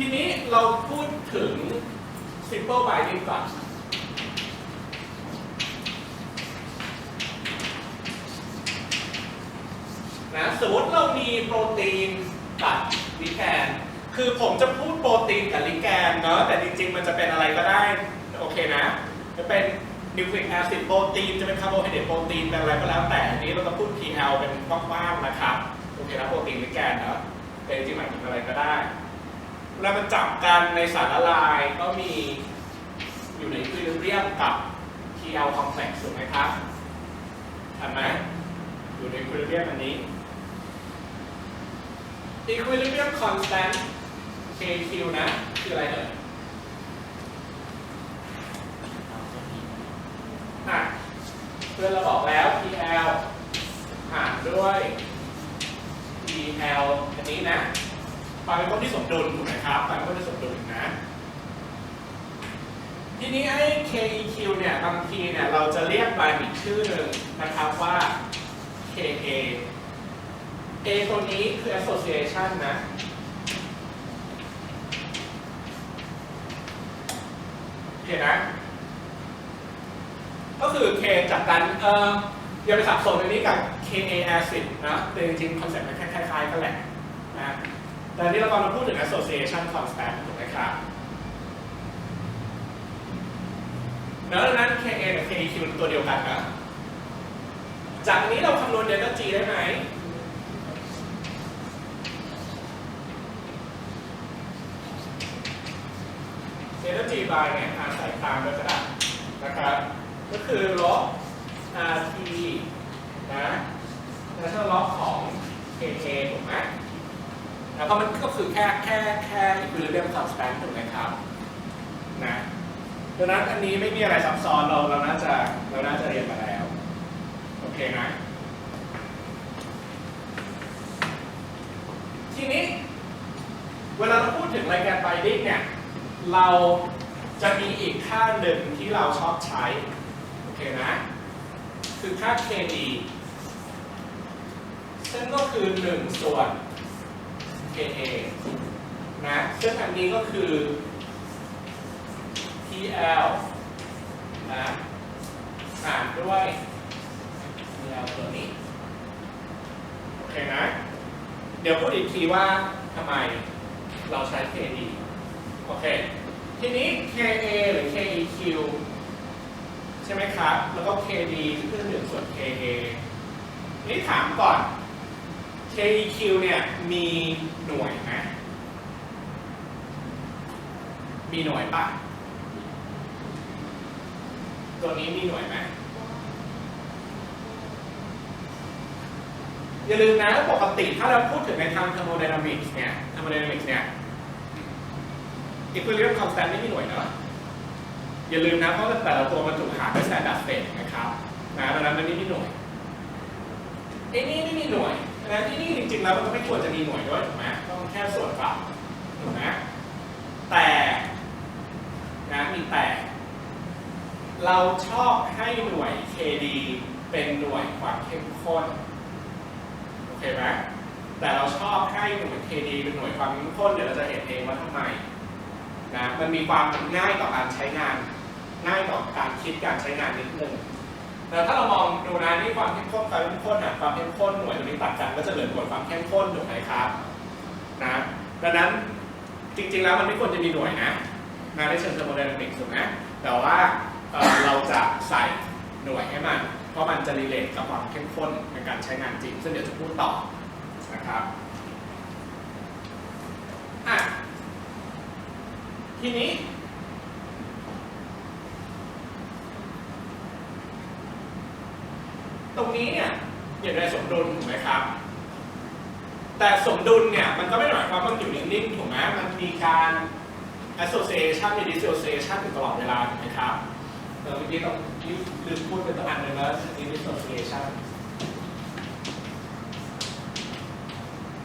ทีนี้เราพูดถึง simple binding ก่อนนะสมมติเรามีโปรตีนกับลิแกน คือผมจะพูดโปรตีนกับลิแกนเนาะแต่จริงๆ มันจะเป็นอะไรก็ได้ โอเคนะ จะเป็นนิวคลีกแอซิดโปรตีน จะเป็นคาร์โบไฮเดรตโปรตีน เป็นอะไรก็แล้วแต่อันนี้เราจะพูด PL เป็นกว้างๆนะครับ โอเคนะโปรตีนลิแกนเนาะแต่จริงๆหมายถึงอะไรก็ได้ เวลามันจับกันในสารละลายก็มีอยู่ในควิลิเบียมกับ PL complex ถูกไหมครับเห็นไหมอยู่ในควิลิเบียมอันนี้ equilibrium constant KQ นะ คืออะไรเอ่ยเพื่อนเราบอกแล้ว PL หารด้วย PL อันนี้นะ ความเป็นคนที่สมดุลถูกไหมครับความเป็นคนที่สมดุลนะ ทีนี้ไอ้ KEQ เนี่ยบางทีเนี่ยเราจะเรียกมันอีกชื่อหนึ่งนะครับว่า KA A ตัวนี้คือ association นะ โอเคนะ ก็คือ K จากกันเอ่ออย่าไปสับสนอันนี้กับ KA acid นะแต่จริงๆคอนเซ็ปต์มันคล้ายๆกันแหละนะ แต่อันนี้เรากำลังพูดถึง association constant ถูกไหมครับเนอะดังนั้น KA กับ KEQ เป็นตัวเดียวกันนะจากนี้เราคำนวณเดลต้า G ได้ไหมเดลต้า G by เนี่ยอานใส่ตามด้วยก็ได้นะครับ ก็คือลบ RT นะแล้วก็ลบของ KK ถูกไหม แล้วก็มันก็คือแค่แค่แค่ equilibrium constant ถูกไหมครับนะดังนั้นอันนี้ไม่มีอะไรซับซ้อนเราเราน่าจะเราน่าจะเรียนมาแล้ว โอเคนะทีนี้ เวลาเราพูดถึงรายการ binding เนี่ยเราจะมีอีกค่าหนึ่งที่เราชอบใช้ โอเคนะ คือค่า KD ซึ่งก็คือ 1 ส่วน KA นะซึ่งอันนี้ก็คือ PL นะหารด้วย PL ตัวนี้ โอเคนะ เดี๋ยวพูดอีกทีว่าทำไมเราใช้ KD โอเค ทีนี้ KA หรือ KEQ ใช่ไหมครับ แล้วก็ KD คือหนึ่งส่วน KA นี่ถามก่อน KEQ เนี่ยมีหน่วยไหมมีหน่วยปะตัวนี้มีหน่วยไหมอย่าลืมนะปกติถ้าเราพูดถึงในทาง thermodynamics เนี่ย thermodynamics เนี่ย equilibrium constant ไม่มีหน่วยเนอะอย่าลืมนะเพราะแต่ละตัวมันถูกหาด้วย standard state นะครับนะดังนั้นมันไม่มีหน่วยไอ้นี่ไม่มีหน่วย นะที่นี่จริงๆแล้วมันก็ไม่ควรจะมีหน่วยด้วยถูกไหมต้องแค่ส่วนฝั่งถูกไหมแต่นะมีแต่ เราชอบให้หน่วย KD เป็นหน่วยความเข้มข้นโอเคไหมแต่เราชอบให้หน่วย KD เป็นหน่วยความเข้มข้นเดี๋ยวเราจะเห็นเองว่าทำไมนะมันมีความง่ายต่อการใช้งาน ง่ายต่อการคิดการใช้งานนิดนึง แต่ถ้าเรามองดูนะนี่ความเข้มข้นความเข้มข้นอะความเข้มข้นหน่วยตรงนี้ตัดกันก็จะเหลือหน่วยความเข้มข้นถูกไหมครับนะดังนั้นจริงๆแล้วมันไม่ควรจะมีหน่วยนะนะในเชิงเทอร์โมไดนามิกส์ถูกไหมแต่ว่าเอ่อเราจะใส่หน่วยให้มันเพราะมันจะรีเลทกับความเข้มข้นในการใช้งานจริง ซึ่งเดี๋ยวจะพูดต่อนะครับอะทีนี้ ตรงนี้เนี่ยอย่างไรสมดุลถูกไหมครับ แต่สมดุลเนี่ยมันก็ไม่ได้หมายความว่ามันอยู่นิ่งๆถูกไหมมันมีการ association มี dissociation อยู่ตลอดเวลาถูกไหมครับเมื่อกี้ต้องลืมพูดเป็นตัวอันหนึ่งแล้ว dissociation